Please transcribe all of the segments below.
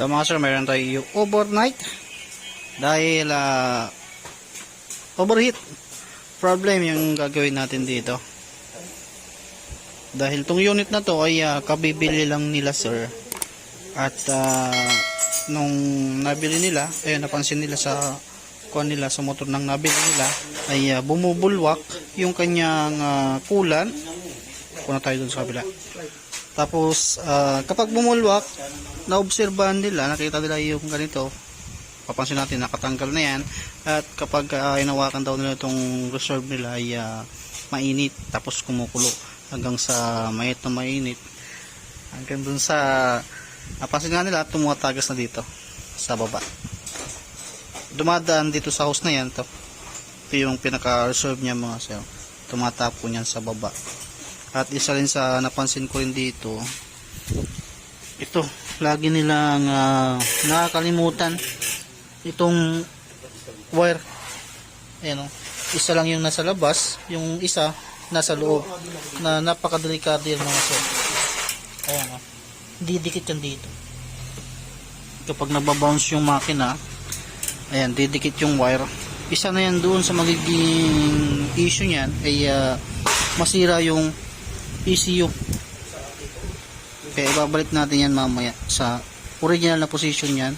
Ito mga sir, meron tayo overnight dahil ah, overheat problem yung gagawin natin dito. Dahil tong unit na to ay ah, kabibili lang nila sir at ah, nung nabili nila, eh napansin nila sa kuan nila sa motor ng nabili nila ay ah, bumubulwak yung kanyang ah, kulan. Kuna tayo dun sa kabila. Tapos ah, kapag bumulwak, naobserbahan nila, nakita nila yung ganito. Papansin natin nakatanggal na yan. At kapag uh, inawakan daw nila itong reserve nila ay ah, mainit tapos kumukulo hanggang sa mainit na mainit. Hanggang dun sa napansin nga nila tumatagas na dito sa baba. Dumadaan dito sa house na yan to. Ito yung pinaka reserve niya mga sir. Tumatapo niyan sa baba. At isa rin sa napansin ko rin dito ito lagi nilang ah, nakakalimutan itong wire. Ayan o isa lang yung nasa labas yung isa nasa loob na napakadelikado yan mga sir. Ayan o didikit yan dito. Kapag nababounce yung makina ayan didikit yung wire. Isa na yan doon sa magiging issue niyan ay ah, masira yung ECU kaya ibabalik natin yan mamaya sa original na position yan.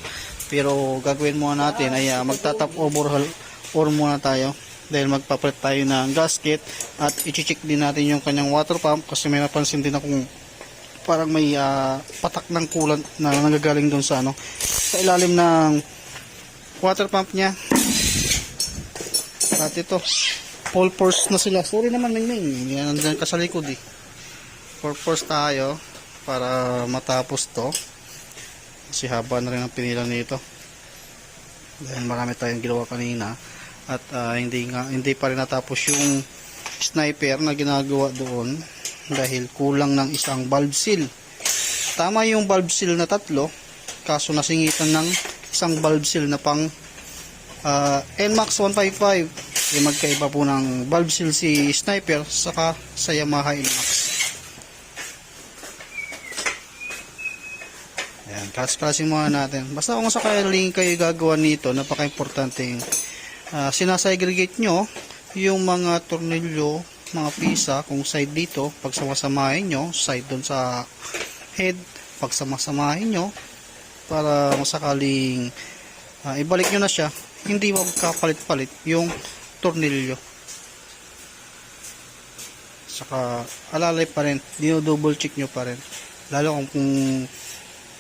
Pero gagawin muna natin ay ah, magtatap overhaul or muna tayo. Dahil magpapalit tayo ng gasket at i-check din natin yung kanyang water pump kasi may napansin din akong parang may ah, patak ng kulan na nagagaling doon sa ano sa ilalim ng water pump niya. At ito full force na sila. Sorry naman Mingming yan nandyan ka sa likod eh. Full force tayo para matapos to. Kasi haba na rin ang pinila nito. Dahil marami tayong ginawa kanina. At ah, hindi nga hindi pa rin natapos yung sniper na ginagawa doon. Dahil kulang ng isang valve seal. Tama yung valve seal na tatlo. Kaso nasingitan ng isang valve seal na pang ah, NMAX 155 eh magkaiba po ng valve seal si sniper saka sa Yamaha NMAX Kalas-kalasin muna natin. Basta kung sakaling kayo gagawa nito, napaka-importante uh, sinasegregate nyo yung mga tornilyo, mga pisa, kung side dito, pag samasamahin nyo, side doon sa head, pag samasamahin nyo, para kung sakaling ah, ibalik nyo na siya, hindi magkapalit-palit yung tornilyo. Saka alalay pa rin, dino-double check nyo pa rin. Lalo kung, kung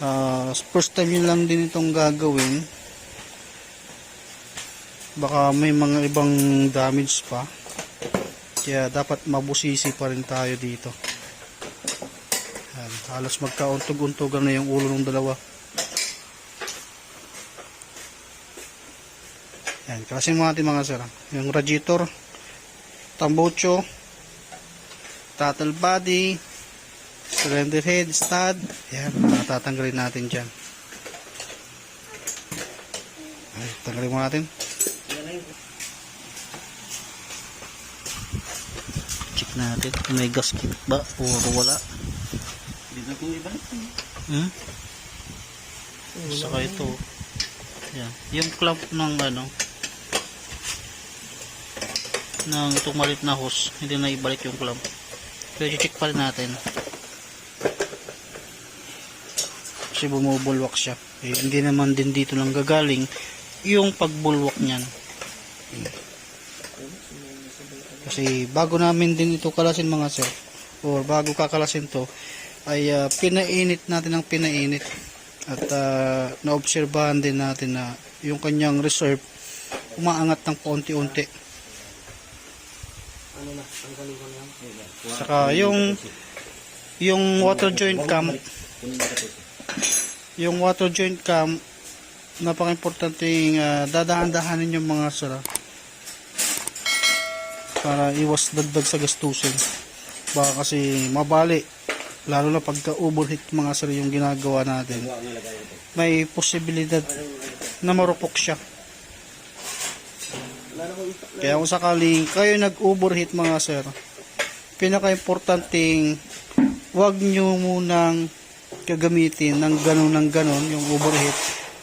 Ah, first time yun lang din itong gagawin. Baka may mga ibang damage pa. Kaya dapat mabusisi pa rin tayo dito. Yan, halos magkauntog-untogan na yung ulo ng dalawa. Yan, kalasin mo natin mga sir ah. yung radiator tambocho throttle body cylinder head, stud. Yan, matatanggalin natin dyan. Ay, tanggalin mo natin. Check natin kung may gasket ba o wala. Dito ko ibalik. Hmm? Saka ito. Yan. Yung clamp ng ano ng itong malit na hose, hindi na ibalik yung clamp. Pero check pa rin natin. Kasi bumubulwak siya. Eh, hindi naman din dito lang gagaling yung pagbulwak niyan. Kasi bago namin din ito kalasin mga sir or bago kakalasin to ay ah, pinainit natin ng pinainit. At uh, naobserbahan din natin na yung kanyang reserve umaangat ng paunti-unti saka yung yung water joint cam. Yung water joint cam napaka-importante yung uh, dadahan-dahanin yung mga sira. Para iwas dagdag sa gastusin. Baka kasi mabali lalo na pagka overheat mga sir yung ginagawa natin. May posibilidad na marupok siya. Kaya kung sakaling kayo nag-overheat mga sir pinaka-importanting wag nyo munang gagamitin ng ganon ng ganon, yung overheat,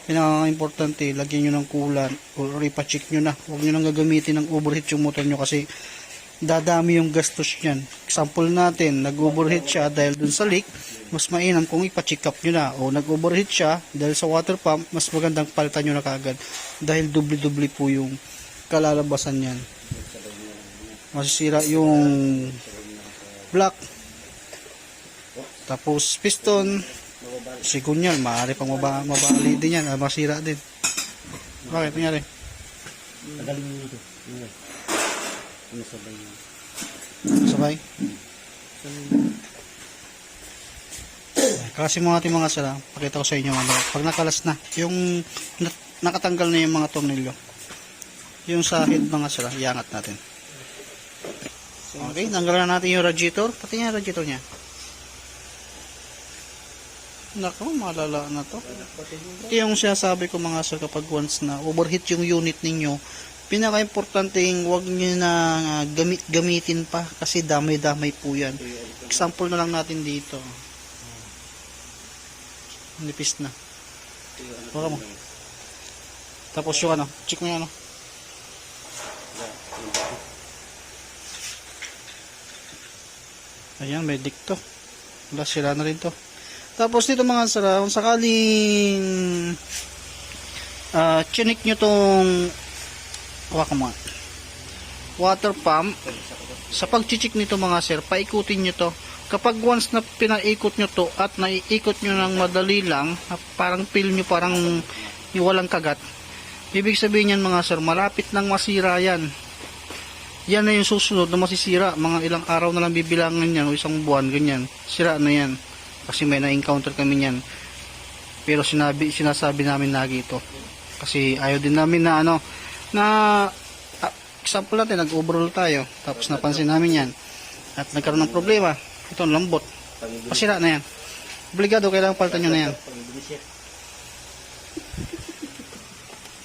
pinaka-importante, lagyan nyo ng coolant or ipacheck nyo na. Huwag nyo nang gagamitin ng overheat yung motor nyo kasi dadami yung gastos niyan. Example natin, nag-overheat siya dahil dun sa leak, mas mainam kung ipa-check up nyo na. O nag-overheat siya dahil sa water pump, mas magandang palitan nyo na kagad. Dahil dubli-dubli po yung kalalabasan niyan. Masisira yung block. Tapos piston, sigunyal, maaari pang maba, mabali din yan, ah, masira din. Bakit nangyari? Tagalin mo ito. Ano? Sabay mo? Sabay? Kasi mga ating mga sala, pakita ko sa inyo ano, pag nakalas na, yung na- nakatanggal na yung mga tornilyo. Yung sa head mga sala, iangat natin. Okay, tanggalan na natin yung radiator, pati yung radiator niya. Nako, malala na to. Ito yung sinasabi ko mga sir kapag once na overheat yung unit ninyo, pinaka-importante huwag nyo na ah, gamit, gamitin pa kasi damay-damay po yan. Example na lang natin dito. Nipis na. Baka mo. Tapos yung ano, check mo yung ano. Ayan, may dikto. Wala, sira na rin to. Tapos dito mga sara, kung sakaling ah chinik nyo tong hawakan mo water pump sa pagchichik nito mga sir, paikutin nyo to. Kapag once na pinaikot nyo to at naiikot nyo ng madali lang, parang feel nyo parang yung walang kagat, ibig sabihin yan mga sir, malapit nang masira yan. Yan na yung susunod na masisira. Mga ilang araw na lang bibilangan yan o isang buwan, ganyan. Sira na yan. Kasi may na-encounter kami yan. Pero sinabi, sinasabi namin lagi ito. Kasi ayaw din namin na ano, na ah, example natin, nag-overhaul tayo. Tapos napansin namin yan. At nagkaroon ng problema. Ito, lambot. Pasira na yan. Obligado, kailangan palitan nyo na yan.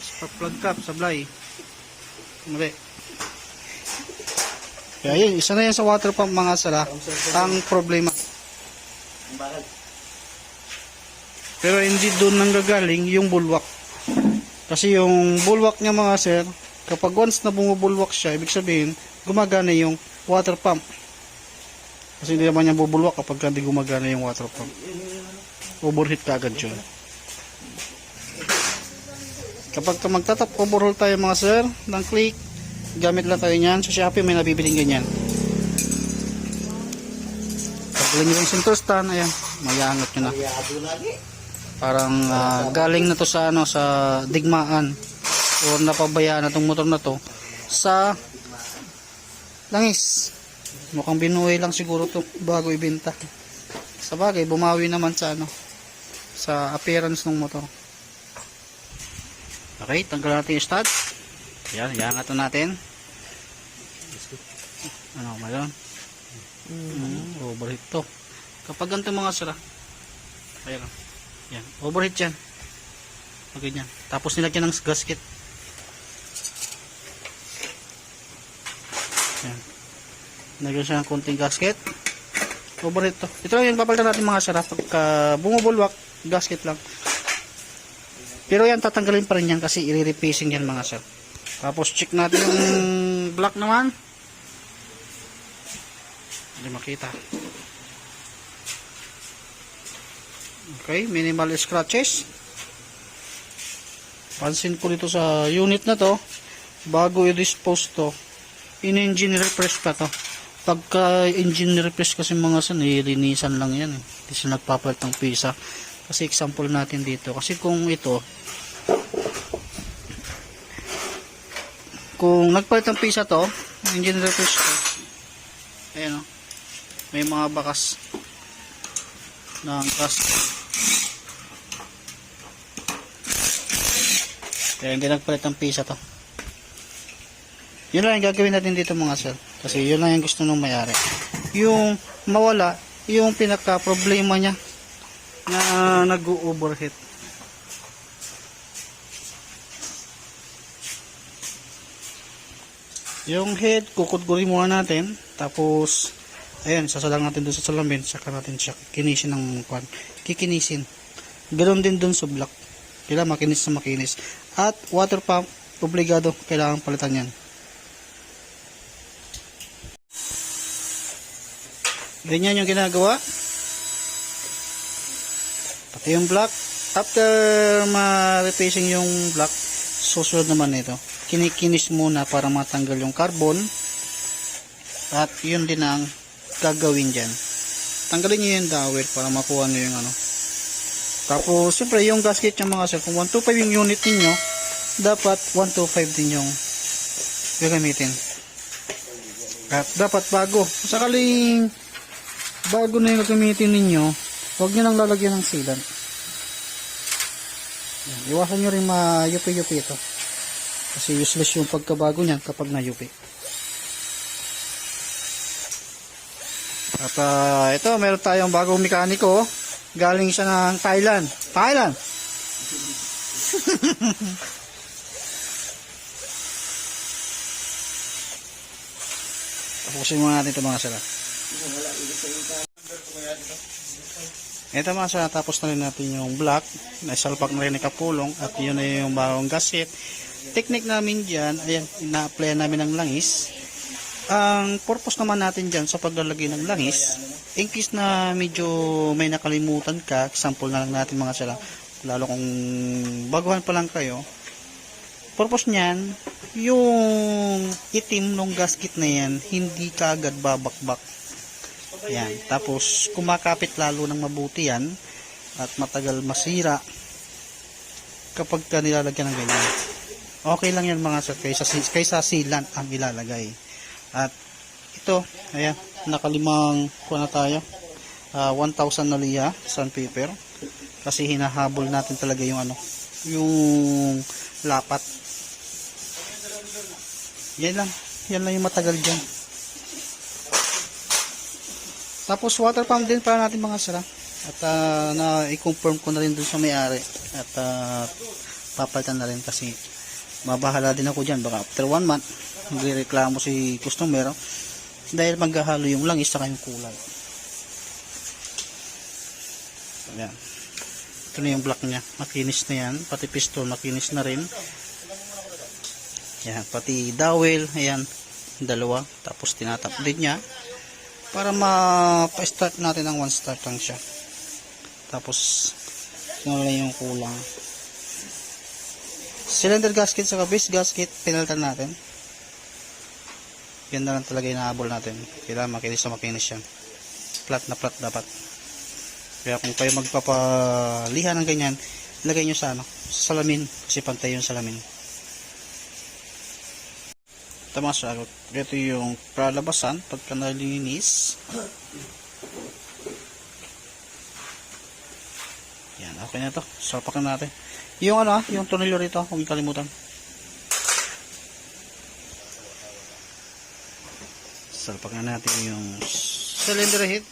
Spark plug cap, sablay. Mali. Kaya yun, isa na yan sa water pump mga sala. Ang problema. Pero hindi doon nang gagaling yung bulwak. Kasi yung bulwak niya mga sir, kapag once na bumubulwak siya, ibig sabihin, gumagana yung water pump. Kasi hindi naman niya bubulwak kapag hindi gumagana yung water pump. Overheat ka agad yun. Kapag ka magtatap overhaul tayo mga sir, ng click, gamit lang tayo niyan. Sa Shopee may nabibiling ganyan. Pagkaling yung center stand, ayan, mayangat nyo na. Parang ah, galing na to sa ano sa digmaan or napabayaan na tong motor na to sa langis. Mukhang binuhay lang siguro to bago ibenta. Sa bagay, bumawi naman sa ano sa appearance ng motor. Okay, tanggal natin yung stud. Yan, iangat na natin. Ano, mayroon? Mm, overheat to. Kapag ganito mga sira, ayan o. Yan, overheat yan. O ganyan. Tapos nilagyan ng gasket. Yan. Nilagyan siya ng konting gasket. Overheat to. Ito lang yung papalitan natin mga sira. Pagka bumubulwak, gasket lang. Pero yan, tatanggalin pa rin yan kasi i-repacing yan mga sir. Tapos check natin yung block naman. Hindi makita. Okay, minimal scratches. Pansin ko dito sa unit na to, bago i-dispose to, in-engine refresh pa to. Pagka engine refresh kasi mga san, nilinisan lang yan. Eh. Hindi sila nagpapalit ng pisa. Kasi example natin dito. Kasi kung ito, kung nagpalit ng pisa to, engine refresh to, ayan o, may mga bakas ng cast. Kaya hindi nagpalit ng pisa to. Yun lang yung gagawin natin dito mga sir. Kasi yun lang yung gusto nung mayari. Yung mawala, yung pinaka problema niya na nag-overheat. Yung head, kukudgurin muna natin. Tapos, Ayan, sasalang natin doon sa salamin, saka natin siya kinisin ng kwan. Kikinisin. Ganoon din doon sa block. Kailangan makinis na makinis. At water pump, obligado, kailangan palitan yan. Ganyan yung ginagawa. Pati yung block. After ma-replacing yung block, susunod naman ito. Kinikinis muna para matanggal yung carbon. At yun din ang gagawin dyan. Tanggalin nyo yung dowel para makuha nyo yung ano. Tapos, siyempre, yung gasket yung mga sir, kung 125 yung unit ninyo, dapat 125 din yung gagamitin. At dapat bago. Kung sakaling bago na yung gagamitin ninyo, huwag nyo nang lalagyan ng sealant. Iwasan nyo rin ma-yupi-yupi ito. Kasi useless yung pagkabago niyan kapag na-yupi. At ah, ito, meron tayong bagong mekaniko. Galing siya ng Thailand. Thailand! Tapusin muna natin ito mga sila. Ito mga sila, tapos na rin natin yung black. Naisalpak na rin ni Kapulong at yun na yung bagong gasket. Technique namin dyan, ayan, ina-apply namin ng langis. Ang purpose naman natin dyan sa paglalagay ng langis, in case na medyo may nakalimutan ka, example na lang natin mga sila, lalo kung baguhan pa lang kayo, purpose niyan, yung itim ng gasket na yan, hindi kagad babakbak. Yan. Tapos, kumakapit lalo ng mabuti yan, at matagal masira, kapag ka nilalagyan ng ganyan. Okay lang yan mga sir, kaysa, kaysa sealant ang ilalagay. At ito, ayan, nakalimang kuha na tayo. Ah, 1,000 na liya sandpaper. Kasi hinahabol natin talaga yung ano, yung lapat. Yan lang. Yan lang yung matagal dyan. Tapos water pump din para natin mga sira. At ah, na i-confirm ko na rin dun sa may-ari. At ah, papalitan na rin kasi mabahala din ako dyan. Baka after one month, magreklamo si customer dahil maghahalo yung langis sa yung kulay. Ayan. Ito na yung block niya. Makinis na yan. Pati piston makinis na rin. Yan. Pati dowel. Ayan. Dalawa. Tapos tinatap din niya. Para ma-start natin ng one start lang siya. Tapos yun lang yung kulang. Cylinder gasket sa base gasket pinalitan natin. Yan na lang talaga inaabol natin. Kailangan makinis na makinis yan. Flat na flat dapat. Kaya kung kayo magpapalihan ng ganyan, lagay nyo sa ano, sa salamin. Kasi pantay yung salamin. Tama sa agot. Ito yung pralabasan pagka nalinis. Yan, okay na to. Salpakan natin. Yung ano, ah, yung tornilyo rito, huwag kalimutan. Salpakan natin yung cylinder head.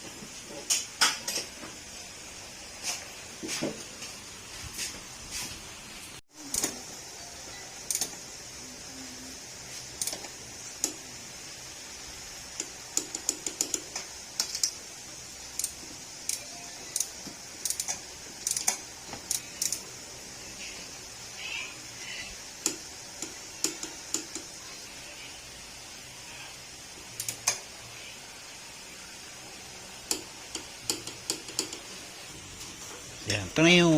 Yan. Ito na yung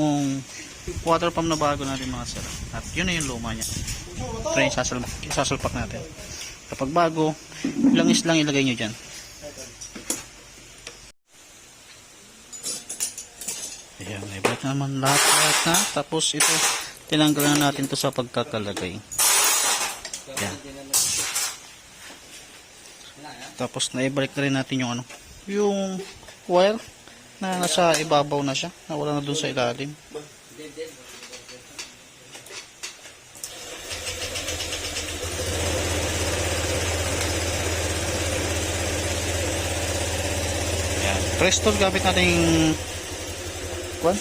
water pump na bago natin mga sir. At yun na yung luma niya. Ito na yung sasal, sasalpak natin. Kapag bago, langis lang ilagay nyo dyan. Ayan, ibalik na naman lahat, lahat na. Tapos ito, tinanggal na natin to sa pagkakalagay. Ayan. Tapos naibalik na rin natin yung ano, yung wire na nasa ibabaw na siya. Nawala na dun sa ilalim. Yan. Press tool gamit natin kwan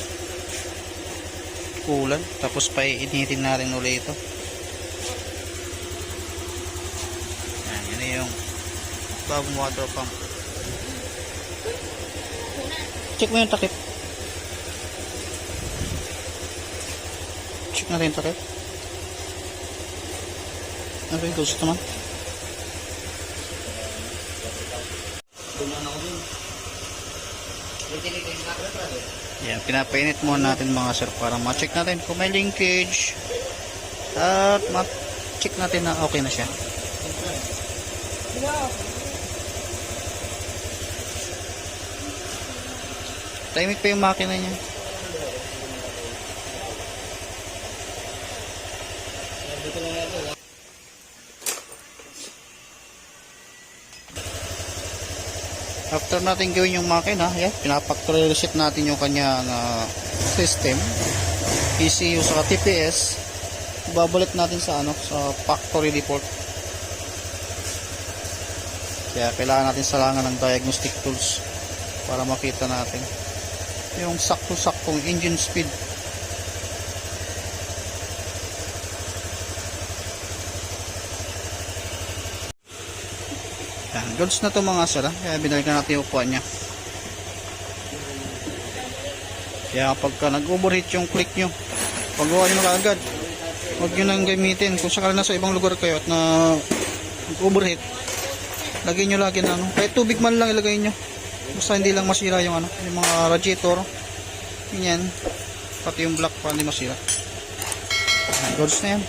kulan tapos pa initin na rin ulit ito yan, yan na yung bagong water pump check mo yung takip. Check natin yung takip. Ano yung gusto naman? Yan, pinapainit muna natin mga sir para ma-check natin kung may linkage at ma-check natin na okay na siya. Tahimik pa yung makina niya. After natin gawin yung makina, yan, pinapactory reset natin yung kanyang ah, system. ECU sa TPS. Babalik natin sa ano, sa factory report. Kaya kailangan natin salangan ng diagnostic tools para makita natin yung sakto-saktong engine speed. Yan, goods na to mga sir. ah. Kaya binalikan natin yung upuan niya. Kaya kapag ka nag-overheat yung click nyo, pagawa nyo na kaagad. Huwag nyo nang gamitin. Kung sakali nasa ibang lugar kayo at na nag-overheat, lagay nyo lagi na ano. Kahit tubig man lang ilagay nyo. Basta hindi lang masira yung ano, yung mga radiator. Ganyan. Pati yung black pa hindi masira. Yan, goods na yan.